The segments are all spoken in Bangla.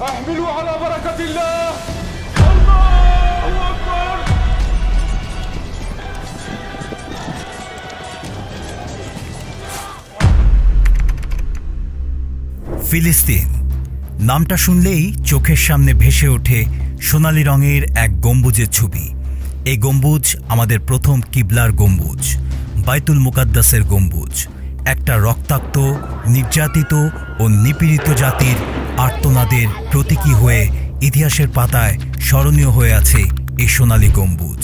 احملوا على بركة الله الله أكبر ফিলিস্তিন নামটা শুনলেই চোখের সামনে ভেসে ওঠে সোনালি রঙের এক গম্বুজের ছবি এই গম্বুজ আমাদের প্রথম কিবলার গম্বুজ বাইতুল মুকাদ্দাসের গম্বুজ একটা রক্তাক্ত নির্যাতিত ও নিপীড়িত জাতির আর্তনাদের প্রতীকী হয়ে ইতিহাসের পাতায় স্মরণীয় হয়ে আছে এই সোনালী গম্বুজ।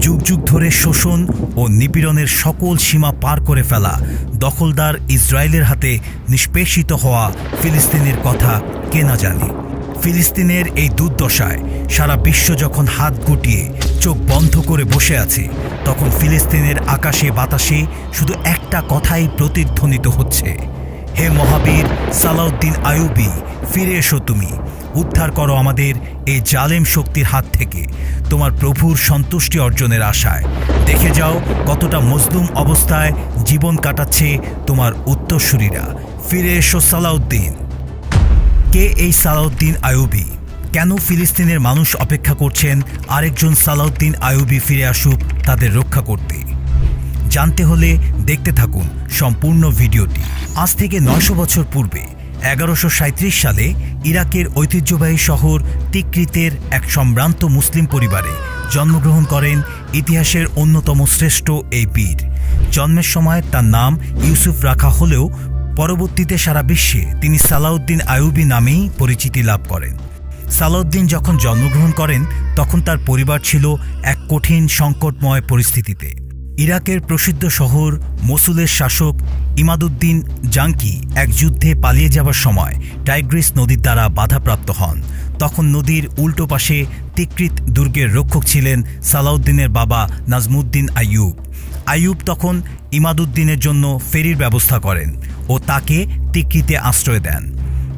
যুগ যুগ ধরে শোষণ ও নিপীড়নের সকল সীমা পার করে ফেলা দখলদার ইসরায়েলের হাতে নিষ্পেষিত হওয়া ফিলিস্তিনের কথা কে না জানে। ফিলিস্তিনের এই দুর্দশায় সারা বিশ্ব যখন হাত গুটিয়ে চোখ বন্ধ করে বসে আছে, তখন ফিলিস্তিনের আকাশে বাতাসে শুধু একটা কথাই প্রতিধ্বনিত হচ্ছে। হে মহাবীর সালাউদ্দিন আয়ুবি ফিরে এসো তুমি। উদ্ধার করো আমাদের এই জালেম শক্তির হাত থেকে, তোমার প্রভুর সন্তুষ্টি অর্জনের আশায়। দেখে যাও কতটা মজলুম অবস্থায় জীবন কাটাচ্ছে তোমার উত্তরসূরিরা। ফিরে এসো সালাউদ্দিন। কে এই সালাউদ্দিন আয়ুবি কেন ফিলিস্তিনের মানুষ অপেক্ষা করছেন আরেকজন সালাউদ্দিন আয়ুবি ফিরে আসুক তাদের রক্ষা করতে? জানতে হলে দেখতে থাকুন সম্পূর্ণ ভিডিওটি। আজ থেকে নয়শো বছর পূর্বে, এগারোশো সালে ইরাকের ঐতিহ্যবাহী শহর তিকৃতের এক সম্ভ্রান্ত মুসলিম পরিবারে জন্মগ্রহণ করেন ইতিহাসের অন্যতম শ্রেষ্ঠ এই বীর জন্মের সময় তার নাম ইউসুফ রাখা হলেও পরবর্তীতে সারা বিশ্বে তিনি সালাউদ্দিন আয়ুবি নামেই পরিচিতি লাভ করেন। সালাউদ্দিন যখন জন্মগ্রহণ করেন, তখন তার পরিবার ছিল এক কঠিন সংকটময় পরিস্থিতিতে। ইরাকের প্রসিদ্ধ শহর মসুলের শাসক ইমাদুদ্দিন জাঙ্কি এক যুদ্ধে পালিয়ে যাবার সময় টাইগ্রিস নদীর দ্বারা বাধাপ্রাপ্ত হন। তখন নদীর উল্টো পাশে তিকৃত দুর্গের রক্ষক ছিলেন সালাউদ্দিনের বাবা নাজমুদ্দিন আইয়ুব। আইয়ুব তখন ইমাদুদ্দিনের জন্য ফেরির ব্যবস্থা করেন ও তাকে তিকৃতে আশ্রয় দেন।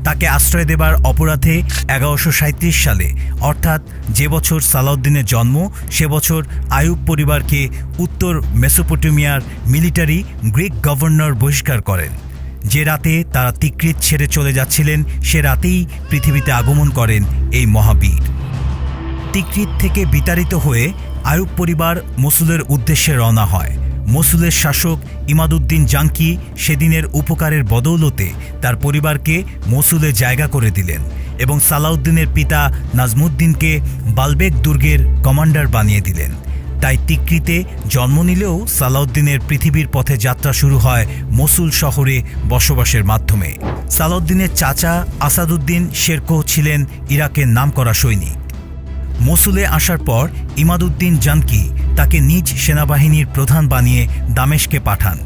তাকে আশ্রয় দেবার অপরাধে এগারোশো সালে, অর্থাৎ যে বছর সালাউদ্দিনের জন্ম, সে বছর আয়ুব পরিবারকে উত্তর মেসোপটেমিয়ার মিলিটারি গ্রিক গভর্নর বহিষ্কার করেন। যে রাতে তারা তিকৃত ছেড়ে চলে যাচ্ছিলেন, সে রাতেই পৃথিবীতে আগমন করেন এই মহাবীর। তিকৃত থেকে বিতাড়িত হয়ে আয়ুব পরিবার মসুলের উদ্দেশ্যে রওনা হয়। মসুলের শাসক ইমাদুদ্দিন জাঙ্কি সেদিনের উপকারের বদৌলতে তার পরিবারকে মসুলে জায়গা করে দিলেন এবং সালাউদ্দিনের পিতা নাজমুদ্দিনকে বালবেক দুর্গের কমান্ডার বানিয়ে দিলেন। তাই তিকৃতে জন্ম নিলেও সালাউদ্দিনের পৃথিবীর পথে যাত্রা শুরু হয় মসুল শহরে বসবাসের মাধ্যমে। সালাউদ্দিনের চাচা আসাদুদ্দিন শেরকোহ ছিলেন ইরাকের নামকরা সৈনিক। মসুলে আসার পর ইমাদুদ্দিন জানকি তাকে নিজ সেনাবাহিনীর প্রধান বানিয়ে দামেশকে পাঠান।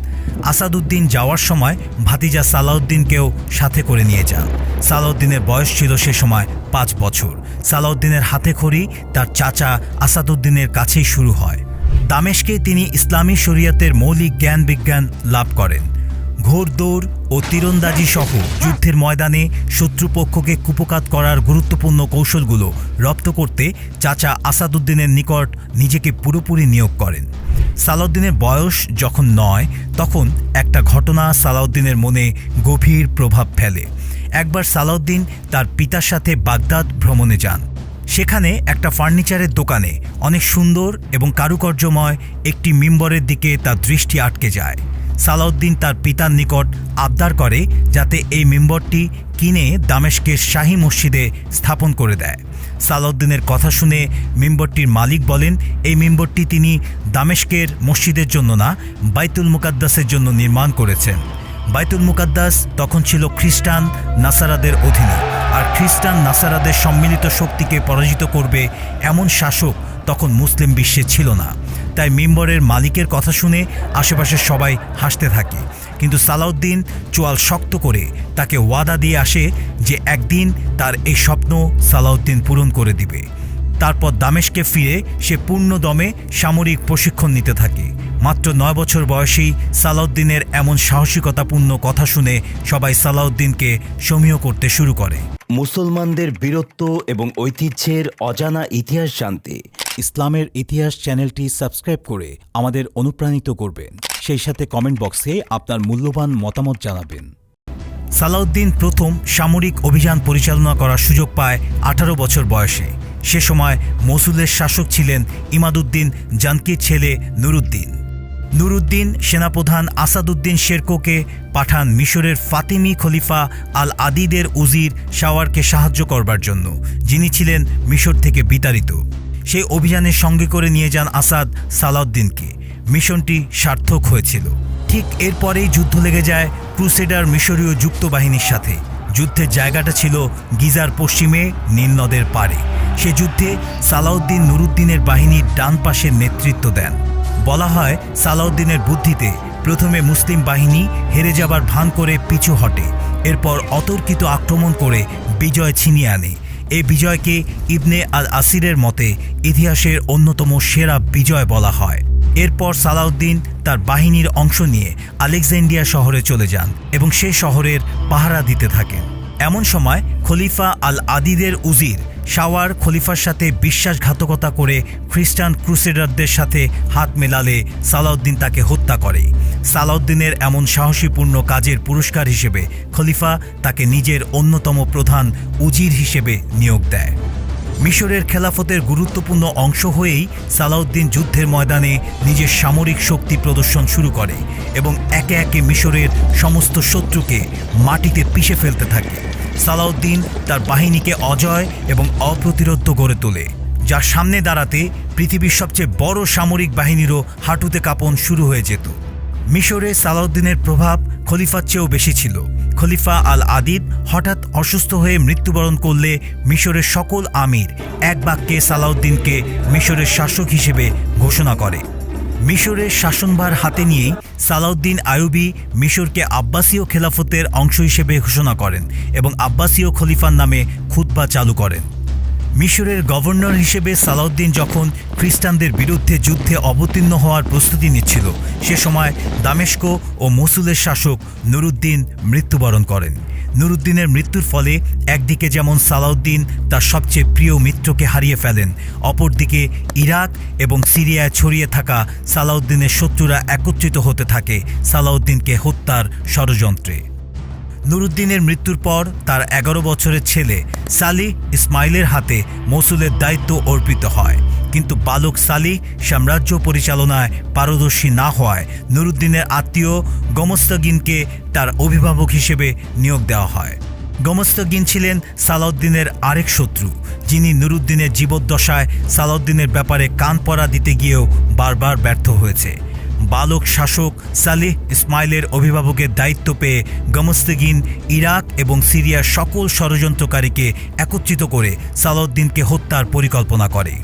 আসাদুদ্দিন যাওয়ার সময় ভাতিজা সালাউদ্দিনকেও সাথে করে নিয়ে যান। সালাউদ্দিনের বয়স ছিল সে সময় পাঁচ বছর। সালাউদ্দিনের হাতে খড়ি তার চাচা আসাদুদ্দিনের কাছেই শুরু হয়। দামেশকে তিনি ইসলামী শরিয়াতের মৌলিক জ্ঞান বিজ্ঞান লাভ করেন। ঘোড়দৌড় ও তীরন্দাজি সহ যুদ্ধের ময়দানে শত্রুপক্ষকে কুপকাত করার গুরুত্বপূর্ণ কৌশলগুলো রপ্ত করতে চাচা আসাদুদ্দিনের নিকট নিজেকে পুরোপুরি নিয়োগ করেন। সালাউদ্দিনের বয়স যখন নয়, তখন একটা ঘটনা সালাউদ্দিনের মনে গভীর প্রভাব ফেলে। একবার সালাউদ্দিন তার পিতার সাথে বাগদাদ ভ্রমণে যান। সেখানে একটা ফার্নিচারের দোকানে অনেক সুন্দর এবং কারুকার্যময় একটি মিম্বরের দিকে তার দৃষ্টি আটকে যায়। সালাউদ্দিন তার পিতার নিকট আবদার করে যাতে এই মেম্বরটি কিনে দামেশকের শাহী মসজিদে স্থাপন করে দেয়। সালাউদ্দিনের কথা শুনে মেম্বরটির মালিক বলেন, এই মেম্বরটি তিনি দামেশকের মসজিদের জন্য না, বাইতুল মুকাদ্দাসের জন্য নির্মাণ করেছেন। বাইতুল মুকাদ্দাস তখন ছিল খ্রিস্টান নাসারাদের অধীনে, আর খ্রিস্টান নাসারাদের সম্মিলিত শক্তিকে পরাজিত করবে এমন শাসক তখন মুসলিম বিশ্বে ছিল না। তাই মেম্বরের মালিকের কথা শুনে আশেপাশের সবাই হাসতে থাকে। কিন্তু সালাউদ্দিন চোয়াল শক্ত করে তাকে ওয়াদা দিয়ে আসে যে একদিন তার এই স্বপ্ন সালাউদ্দিন পূরণ করে দিবে। তারপর দামেশকে ফিরে সে পূর্ণ দমে সামরিক প্রশিক্ষণ নিতে থাকে। মাত্র নয় বছর বয়সেই সালাউদ্দিনের এমন সাহসিকতাপূর্ণ কথা শুনে সবাই সালাউদ্দিনকে সমীহ করতে শুরু করে। মুসলমানদের বীরত্ব এবং ঐতিহ্যের অজানা ইতিহাস জানতে ইসলামের ইতিহাস চ্যানেলটি সাবস্ক্রাইব করে আমাদের অনুপ্রাণিত করবেন। সেই সাথে কমেন্ট বক্সে আপনার মূল্যবান মতামত জানাবেন। সালাউদ্দিন প্রথম সামরিক অভিযান পরিচালনা করার সুযোগ পায় আঠারো বছর বয়সে। সে সময় মসুলের শাসক ছিলেন ইমাদুদ্দিন, জানকির ছেলে নুরুদ্দিন। নুরুদ্দিন, সেনাপ্রধান আসাদুদ্দিন শেরকোকে পাঠান মিশরের ফাতিমি খলিফা আল আদিদের উজির শাওয়ারকে সাহায্য করবার জন্য, যিনি ছিলেন মিশর থেকে বিতাড়িত। সেই অভিযানের সঙ্গে করে নিয়ে যান আসাদ সালাউদ্দিনকে। মিশনটি সার্থক হয়েছিল। ঠিক এরপরেই যুদ্ধ লেগে যায় ক্রুসেডার মিশরীয় যুক্ত বাহিনীর সাথে। যুদ্ধের জায়গাটা ছিল গিজার পশ্চিমে, নীল নদের পাড়ে। সে যুদ্ধে সালাউদ্দিন নুরুদ্দিনের বাহিনীর ডান পাশের নেতৃত্ব দেন। বলা হয় সালাউদ্দিনের বুদ্ধিতে প্রথমে মুসলিম বাহিনী হেরে যাবার ভান করে পিছু হটে, এরপর অতর্কিত আক্রমণ করে বিজয় ছিনিয়ে আনে। এ বিজয়কে ইবনে আল আসিরের মতে ইতিহাসের অন্যতম সেরা বিজয় বলা হয়। এরপর সালাউদ্দিন তার বাহিনীর অংশ নিয়ে আলেকজান্ডিয়া শহরে চলে যান এবং সে শহরের পাহারা দিতে থাকেন। এমন সময় খলিফা আল আদিদের উজির শাওয়ার খলিফার সাথে বিশ্বাসঘাতকতা করে খ্রিস্টান ক্রুসেডারদের সাথে হাত মেলালে সালাউদ্দিন তাকে হত্যা করে। সালাউদ্দিনের এমন সাহসীপূর্ণ কাজের পুরস্কার হিসেবে খলিফা তাকে নিজের অন্যতম প্রধান উজির হিসেবে নিয়োগ দেয়। মিশরের খেলাফতের গুরুত্বপূর্ণ অংশ হয়েই সালাউদ্দিন যুদ্ধের ময়দানে নিজের সামরিক শক্তি প্রদর্শন শুরু করে এবং একে একে মিশরের সমস্ত শত্রুকে মাটিতে পিষে ফেলতে থাকে। সালাউদ্দিন তার বাহিনীকে অজয় এবং অপ্রতিরোধ্য গড়ে তোলে, যার সামনে দাঁড়াতে পৃথিবীর সবচেয়ে বড় সামরিক বাহিনীরও হাঁটুতে কাঁপন শুরু হয়ে যেত। মিশরে সালাউদ্দিনের প্রভাব খলিফার চেয়েও বেশি ছিল। খলিফা আল আদিদ হঠাৎ অসুস্থ হয়ে মৃত্যুবরণ করলে মিশরের সকল আমির এক বাক্যে সালাউদ্দিনকে মিশরের শাসক হিসেবে ঘোষণা করে। মিশরের শাসনভার হাতে নিয়েই সালাউদ্দিন আয়ুবি মিশরকে আব্বাসীয় খেলাফতের অংশ হিসেবে ঘোষণা করেন এবং আব্বাসীয় খলিফার নামে খুতবা চালু করেন। মিশরের গভর্নর হিসেবে সালাউদ্দিন যখন খ্রিস্টানদের বিরুদ্ধে যুদ্ধে অবতীর্ণ হওয়ার প্রস্তুতি নিচ্ছিল, সে সময় দামেস্ক ও মসুলের শাসক নুরুদ্দিন মৃত্যুবরণ করেন। নুরুদ্দিনের মৃত্যুর ফলে একদিকে যেমন সালাউদ্দিন তার সবচেয়ে প্রিয় মিত্রকে হারিয়ে ফেলেন, অপরদিকে ইরাক এবং সিরিয়ায় ছড়িয়ে থাকা সালাউদ্দিনের শত্রুরা একত্রিত হতে থাকে সালাউদ্দিনকে হত্যার ষড়যন্ত্রে। নুরুদ্দিনের মৃত্যুর পর তার এগারো বছরের ছেলে সালি ইসমাইলের হাতে মসুলের দায়িত্ব অর্পিত হয়। কিন্তু বালক সালিহ সাম্রাজ্য পরিচালনায় পারদর্শী না হওয়ায় নুরুদ্দিনের আত্মীয় গমস্তগিনকে তার অভিভাবক হিসেবে নিয়োগ দেওয়া হয়। গমস্তগিন ছিলেন সালাউদ্দিনের আরেক শত্রু, যিনি নুরুদ্দিনের জীবদ্দশায় সালাউদ্দিনের ব্যাপারে কান পরা দিতে গিয়েও বারবার ব্যর্থ হয়েছে। বালক শাসক সালিহ ইসমাইলের অভিভাবকের দায়িত্ব পেয়ে গমস্তেগিন ইরাক এবং সিরিয়ার সকল ষড়যন্ত্রকারীকে একত্রিত করে সালাউদ্দিনকে হত্যার পরিকল্পনা করে।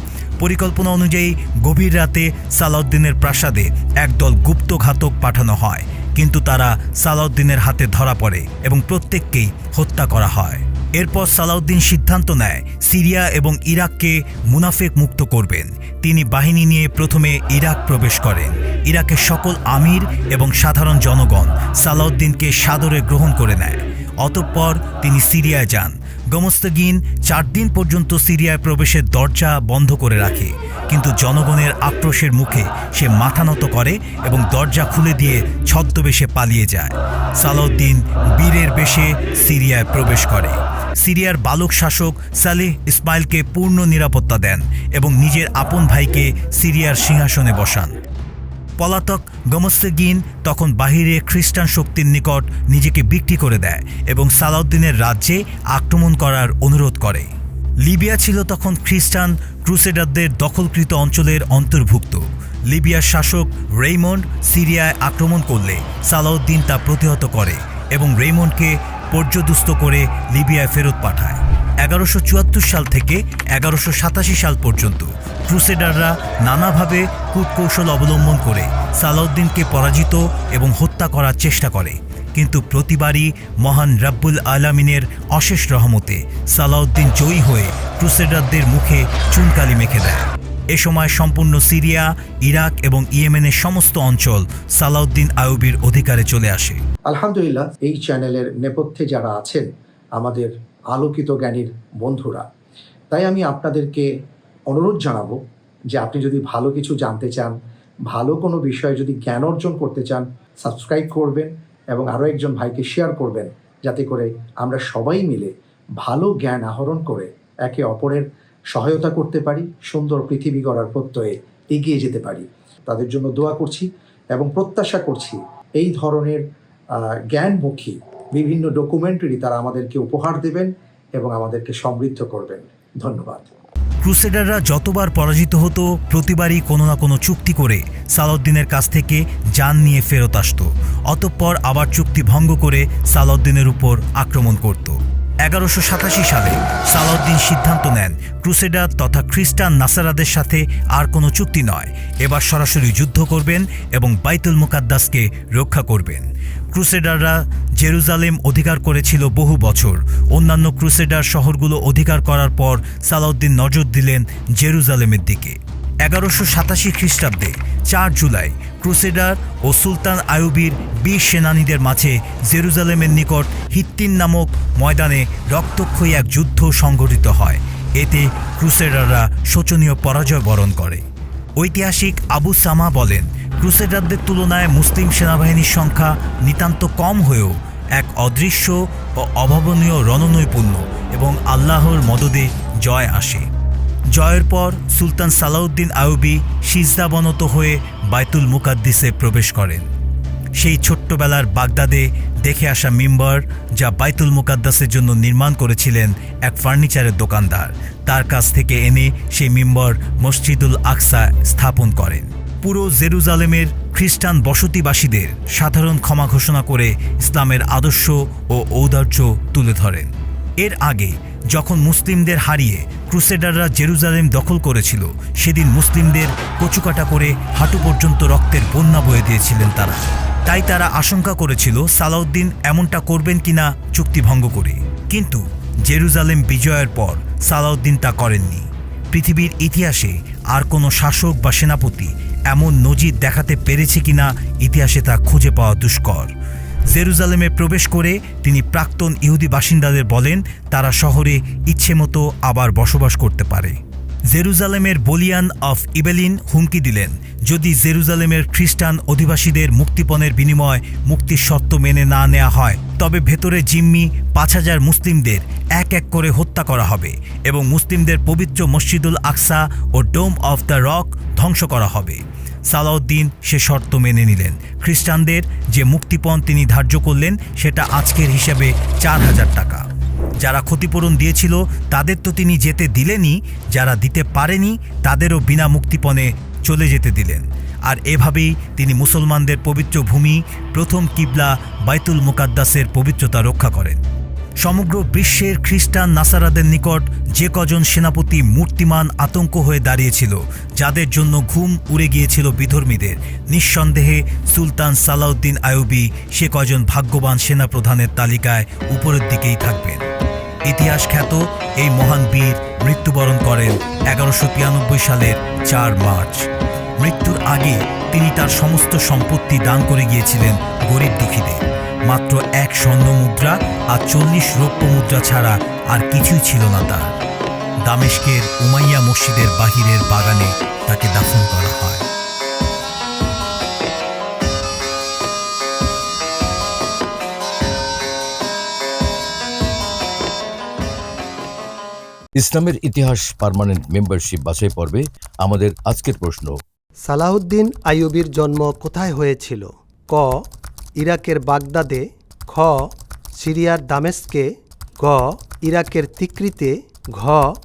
পরিকল্পনা অনুযায়ী গভীর রাতে সালাউদ্দিনের প্রাসাদে একদল গুপ্তঘাতক পাঠানো হয়, কিন্তু তারা সালাউদ্দিনের হাতে ধরা পড়ে এবং প্রত্যেককেই হত্যা করা হয়। এরপর সালাউদ্দিন সিদ্ধান্ত নেয়, সিরিয়া এবং ইরাককে মুনাফেক মুক্ত করবেন। তিনি বাহিনী নিয়ে প্রথমে ইরাক প্রবেশ করেন। ইরাকের সকল আমির এবং সাধারণ জনগণ সালাউদ্দিনকে সাদরে গ্রহণ করে নেয়। অতঃপর তিনি সিরিয়ায় যান। গমস্তগিন চার দিন পর্যন্ত সিরিয়ায় প্রবেশের দরজা বন্ধ করে রাখে। কিন্তু জনগণের আক্রোশের মুখে সে মাথা নত করে এবং দরজা খুলে দিয়ে ছদ্মবেশে পালিয়ে যায়। সালাউদ্দিন বীরের বেশে সিরিয়ায় প্রবেশ করে। সিরিয়ার বালক শাসক সালেহ ইসমাইলকে পূর্ণ নিরাপত্তা দেন এবং নিজের আপন ভাইকে সিরিয়ার সিংহাসনে বসান। পলাতক গমস্তেগিন তখন বাহিরে খ্রিস্টান শক্তির নিকট নিজেকে বিক্রি করে দেয় এবং সালাউদ্দিনের রাজ্যে আক্রমণ করার অনুরোধ করে। লিবিয়া ছিল তখন খ্রিস্টান ক্রুসেডারদের দখলকৃত অঞ্চলের অন্তর্ভুক্ত। লিবিয়ার শাসক রেইমন্ড সিরিয়ায় আক্রমণ করলে সালাউদ্দিন তা প্রতিহত করে এবং রেইমন্ডকে পর্যদুস্ত করে লিবিয়ায় ফেরত পাঠায়। এগারোশো সাল থেকে এগারোশো সাল পর্যন্ত ক্রুসেডাররা নানাভাবে কূটকৌশল অবলম্বন করে সালাউদ্দিনকে পরাজিত এবং হত্যা করার চেষ্টা করে। কিন্তু প্রতিবারই মহান রাব্বুল আলামিনের অশেষ রহমতে সালাউদ্দিন জয়ী হয়ে ক্রুসেডারদের মুখে চুনকালি মেখে দেয়। এ সময় সম্পূর্ণ সিরিয়া, ইরাক এবং ইয়েমেনের সমস্ত অঞ্চল সালাউদ্দিন আয়ুবির অধিকারে চলে আসে। আলহামদুলিল্লাহ, এই চ্যানেলের নেপথ্যে যারা আছেন, আমাদের আলোকিত জ্ঞানীর বন্ধুরা, তাই আমি আপনাদেরকে অনুরোধ জানাব যে আপনি যদি ভালো কিছু জানতে চান, ভালো কোনো বিষয়ে যদি জ্ঞান অর্জন করতে চান সাবস্ক্রাইব করবেন এবং আরও একজন ভাইকে শেয়ার করবেন, যাতে করে আমরা সবাই মিলে ভালো জ্ঞান আহরণ করে একে অপরের সহায়তা করতে পারি, সুন্দর পৃথিবী গড়ার প্রত্যয়ে এগিয়ে যেতে পারি। তাদের জন্য দোয়া করছি এবং প্রত্যাশা করছি এই ধরনের জ্ঞানমুখী বিভিন্ন ডকুমেন্টারি তারা আমাদেরকে উপহার দেবেন এবং আমাদেরকে সমৃদ্ধ করবেন। ধন্যবাদ। ক্রুসেডাররা যতবার পরাজিত হতো, প্রতিবারই কোনো না কোনো চুক্তি করে সালাউদ্দিনের কাছ থেকে যান নিয়ে ফেরত আসত। অতঃপর আবার চুক্তি ভঙ্গ করে সালাউদ্দিনের উপর আক্রমণ করত। এগারোশো সাতাশি সালে সালাউদ্দিন সিদ্ধান্ত নেন, ক্রুসেডার তথা খ্রিস্টান নাসারাদের সাথে আর কোনো চুক্তি নয়। এবার সরাসরি যুদ্ধ করবেন এবং বাইতুল মুকাদ্দাসকে রক্ষা করবেন। ক্রুসেডাররা জেরুজালেম অধিকার করেছিল বহু বছর। অন্যান্য ক্রুসেডার শহরগুলো অধিকার করার পর সালাউদ্দিন নজর দিলেন জেরুজালেমের দিকে। এগারোশো সাতাশি খ্রিস্টাব্দে চার জুলাই ক্রুসেডার ও সুলতান আয়ুবির বীর সেনানীদের মাঝে জেরুজালেমের নিকট হিত্তিন নামক ময়দানে রক্তক্ষয়ী এক যুদ্ধ সংঘটিত হয়। এতে ক্রুসেডাররা শোচনীয় পরাজয় বরণ করে। ঐতিহাসিক আবু সামা বলেন, ক্রুসেডারদের তুলনায় মুসলিম সেনাবাহিনীর সংখ্যা নিতান্ত কম হয়েও এক অদৃশ্য ও অভাবনীয় রণনৈপুণ্য এবং আল্লাহর মদদে জয় আসে। জয়ের পর সুলতান সালাউদ্দিন আয়ুবি সিজদাবনত হয়ে বাইতুল মুকাদ্দিসে প্রবেশ করেন। সেই ছোট্টবেলার বাগদাদে দেখে আসা মিম্বার, যা বাইতুল মুকাদ্দাসের জন্য নির্মাণ করেছিলেন এক ফার্নিচারের দোকানদার। তার কাছ থেকে এনে সেই মিম্বর মসজিদুল আকসা স্থাপন করেন। পুরো জেরুজালেমের খ্রিস্টান বসতিবাসীদের সাধারণ ক্ষমা ঘোষণা করে ইসলামের আদর্শ ও ঔদার্য তুলে ধরেন। এর আগে যখন মুসলিমদের হারিয়ে ক্রুসেডাররা জেরুজালেম দখল করেছিল, সেদিন মুসলিমদের কচুকাটা করে হাঁটু পর্যন্ত রক্তের বন্যা বয়ে দিয়েছিলেন তারা। তাই তারা আশঙ্কা করেছিল, সালাউদ্দিন এমনটা করবেন কিনা চুক্তি ভঙ্গ করে। কিন্তু জেরুজালেম বিজয়ের পর সালাউদ্দিন তা করেননি। পৃথিবীর ইতিহাসে আর কোনো শাসক বা সেনাপতি এমন নজির দেখাতে পেরেছে কিনা ইতিহাসে তা খুঁজে পাওয়া দুষ্কর। জেরুজালেমে প্রবেশ করে তিনি প্রাক্তন ইহুদি বাসিন্দাদের বলেন, তারা শহরে ইচ্ছে মতো আবার বসবাস করতে পারে। জেরুজালেমের বলিয়ান অফ ইবেলিন হুমকি দিলেন। যদি জেরুজালেমের খ্রিস্টান অধিবাসীদের মুক্তিপণের বিনিময় মুক্তির শর্ত মেনে না নেওয়া হয়, তবে ভেতরে জিম্মি পাঁচ হাজার মুসলিমদের এক এক করে হত্যা করা হবে এবং মুসলিমদের পবিত্র মসজিদুল আকসা ও ডোম অফ দ্য রক ধ্বংস করা হবে। সালাউদ্দিন সে শর্ত মেনে নিলেন। খ্রিস্টানদের যে মুক্তিপণ তিনি ধার্য করলেন, সেটা আজকের হিসাবে চার হাজার টাকা। যারা ক্ষতিপূরণ দিয়েছিল, তাদের তো তিনি যেতে দিলেনই। যারা দিতে পারেনি, তাদেরও বিনা মুক্তিপণে চলে যেতে দিলেন। আর এভাবেই তিনি মুসলমানদের পবিত্র ভূমি, প্রথম কিবলা বাইতুল মুকাদ্দাসের পবিত্রতা রক্ষা করেন। সমগ্র বিশ্বের খ্রিস্টান নাসারাদের নিকট যে কজন সেনাপতি মূর্তিমান আতঙ্ক হয়ে দাঁড়িয়েছিল, যাদের জন্য ঘুম উড়ে গিয়েছিল বিধর্মীদের, নিঃসন্দেহে সুলতান সালাউদ্দিন আয়ুবি সে কজন ভাগ্যবান সেনাপ্রধানের তালিকায় উপরের দিকেই থাকবেন। ইতিহাস খ্যাত এই মহান বীর মৃত্যুবরণ করেন এগারোশো তিরানব্বই সালের চার মার্চ। মৃত্যুর আগে তিনি তার সমস্ত সম্পত্তি দান করে গিয়েছিলেন গরিব দুঃখীদের। মাত্র এক স্বর্ণ মুদ্রা আর চল্লিশ রৌপ্য মুদ্রা ছাড়া আর কিছুই ছিল না তার। দামেস্কের উমাইয়া মসজিদের বাহিরের বাগানে তাকে দাফন করা হয়। ইসলামের ইতিহাস পার্মানেন্ট মেম্বারশিপ বাছাই পর্বে আমাদের আজকের প্রশ্ন সালাহুদ্দিন আইয়ুবির জন্ম কোথায় হয়েছিল? ক ইরাকের বাগদাদে খ সিরিয়ার দামেস্কে গ ইরাকের তিকরিতে ঘ,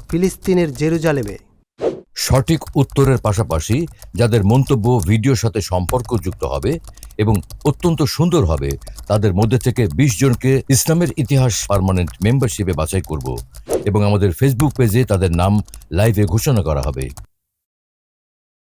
ফিলিস্তিনের জেরুজালেমে। সঠিক উত্তরের পাশাপাশি যাদের মন্তব্য ভিডিওর সাথে সম্পর্কযুক্ত হবে এবং অত্যন্ত সুন্দর হবে, তাদের মধ্যে থেকে ২০ জনকে ইসলামের ইতিহাস পার্মানেন্ট মেম্বারশিপে বাছাই করব এবং আমাদের ফেসবুক পেজে তাদের নাম লাইভে ঘোষণা করা হবে।